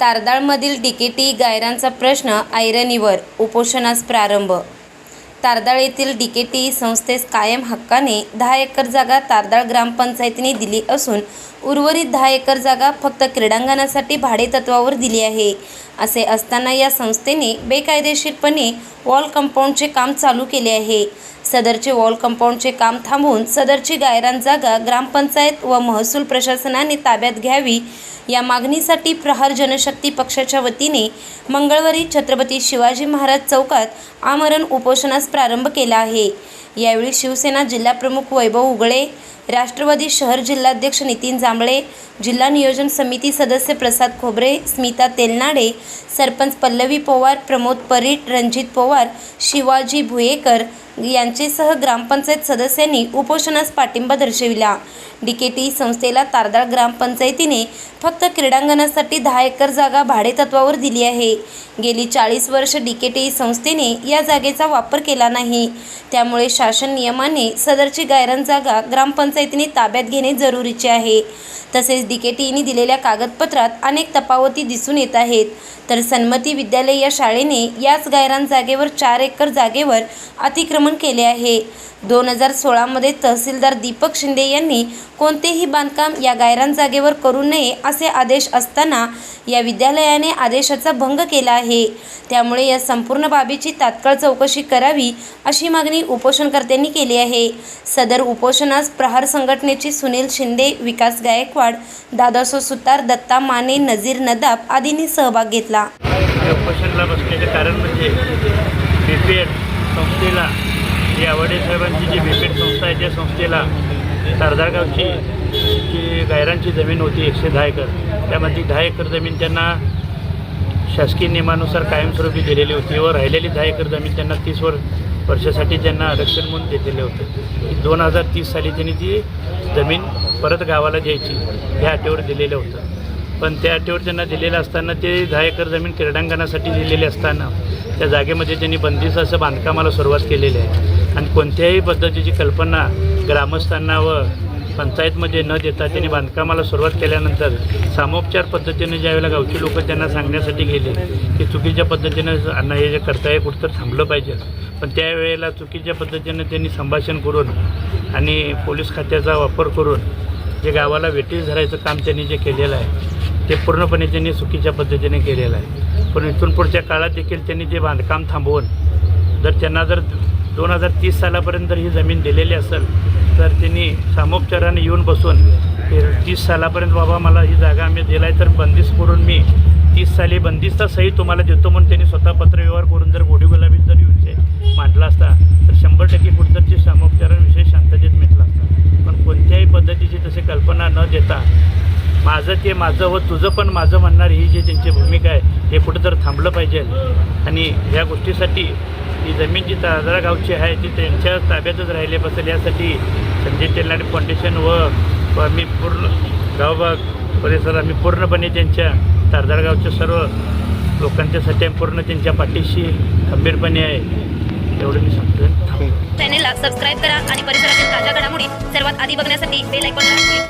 तारदाळमधील DKT गायरांचा प्रश्न ऐरणीवर उपोषणास प्रारंभ. तारदाळ येथील डीकेटी संस्थेस कायम हक्काने दहा एकर जागा तारदाळ ग्रामपंचायतीने दिली असून उर्वरित दहा एकर जागा फक्त क्रीडांगणासाठी भाडेतत्वावर दिली आहे. असे असताना या संस्थेने बेकायदेशीरपणे वॉल कंपाऊंडचे काम चालू केले आहे. सदरचे वॉल कंपाऊंडचे काम थांबवून सदरची गायरान जागा ग्रामपंचायत व महसूल प्रशासनाने ताब्यात घ्यावी या मागणीसाठी प्रहार जनशक्ती पक्षाच्या वतीने मंगळवारी छत्रपती शिवाजी महाराज चौकात आमरण उपोषणास प्रारंभ केला आहे. यावेळी शिवसेना जिल्हाप्रमुख वैभव उगळे राष्ट्रवादी शहर जिल्हाध्यक्ष नितीन जांभळे जिल्हा नियोजन समिती सदस्य प्रसाद खोबरे स्मिता तेलनाडे सरपंच पल्लवी पवार प्रमोद परीट रणजित पवार शिवाजी भुयेकर यांचेसह ग्रामपंचायत सदस्यांनी उपोषणास पाठिंबा दर्शविला. डीकेटी संस्थेला तारदाळ ग्रामपंचायतीने फक्त क्रीडांगणासाठी दहा एकर जागा भाडेतत्वावर दिली आहे. गेली चाळीस वर्ष डीकेटी संस्थेने या जागेचा वापर केला नाही. त्यामुळे शासन नियमाने सदरची गायरान जागा ग्रामपंचायतीने ताब्यात घेणे जरुरीचे आहे. तसेच डीकेटीने दिलेल्या कागदपत्रात अनेक तपावती दिसून येत आहेत. तर सन्मती विद्यालय या शाळेने याच गायरान जागेवर चार एकर जागेवर अतिक्रमण केले आहे. दोन हजार सोळामध्ये तहसीलदार दीपक शिंदे यांनी कोणतेही बांधकाम या गायरान जागेवर करू नये असे आदेश असताना या विद्यालयाने आदेशाचा भंग केला आहे. त्यामुळे या संपूर्ण बाबीची तात्काळ चौकशी करावी अशी मागणी उपोषणकर्त्यांनी केली आहे. सदर उपोषणास प्रहार संघटनेचे सुनील शिंदे विकास गायकवाड दादासो सुतार दत्ता माने नजीर नदाब आदींनी सहभाग घेतला. उपोषणला बसण्याचे कारण म्हणजे संस्थेला ही आवडे साहेबांची जी बीपीएड संस्था आहे त्या संस्थेला सरदारगावची गावची जी गायरांची जमीन होती एकशे दहा एकर त्यामध्ये दहा एकर जमीन त्यांना शासकीय नियमानुसार कायमस्वरूपी दिलेली होती व राहिलेली दहा एकर जमीन त्यांना तीस वर वर्षासाठी त्यांना आरक्षण म्हणून दिलेले होते. दोन हजार तीस साली त्यांनी ती जमीन परत गावाला द्यायची ह्या अटीवर दिलेलं होतं पण त्या अटीवर त्यांना दिलेलं असताना ते दहा एकर जमीन क्रीडांगणासाठी दिलेली असताना त्या जागेमध्ये त्यांनी बंदिस्त असं बांधकामाला सुरुवात केलेली आहे. आणि कोणत्याही पद्धतीची कल्पना ग्रामस्थांना व पंचायतमध्ये न देता त्यांनी बांधकामाला सुरुवात केल्यानंतर सामोपचार पद्धतीने ज्यावेळेला गावची लोक त्यांना सांगण्यासाठी गेले की चुकीच्या पद्धतीनं अण्णा हे जे करताय कुठं थांबलं पाहिजे. पण त्यावेळेला चुकीच्या पद्धतीनं त्यांनी संभाषण करून आणि पोलीस खात्याचा वापर करून जे गावाला वेटीस धरायचं काम त्यांनी जे केलेलं आहे ते पूर्णपणे त्यांनी चुकीच्या पद्धतीने केलेलं आहे. पण इथून पुढच्या काळात देखील त्यांनी ते बांधकाम थांबवून जर त्यांना जर दोन हजार तीस सालापर्यंत जर ही जमीन दिलेली असेल तर त्यांनी सामोपचाराने येऊन बसून तीस सालापर्यंत बाबा मला ही जागा आम्ही दिला आहे तर बंदिस्त करून मी तीस साली बंदिस्त सही तुम्हाला देतो म्हणून त्यांनी स्वतः पत्रव्यवहार करून जर गोडी गुलाबीत जर विषय मांडला असता तर शंभर टक्के कुठतरची सामोपचाराविषयी शांततेत मिटला असता पण कोणत्याही पद्धतीची तशी कल्पना न देता माझं ते माझं व तुझं पण माझं म्हणणार ही जी त्यांची भूमिका आहे हे कुठं तर थांबलं पाहिजे. आणि ह्या गोष्टीसाठी ही जमीन जी ताजरा गावची आहे ती त्यांच्या ताब्यातच राहिले बसेल. यासाठी संजय तेलनाडे फाउंडेशन व आम्ही पूर्ण गावभाग परिसर आम्ही पूर्णपणे त्यांच्या तारदाळ गावच्या सर्व लोकांच्यासाठी पूर्ण त्यांच्या पाठीशी खंबीरपणे आहे. एवढं मी सांगतो चॅनेलला सबस्क्राईब करा आणि परिसरातील ताज्या घडामोडी सर्वात आधी बघण्यासाठी बेल ऐकून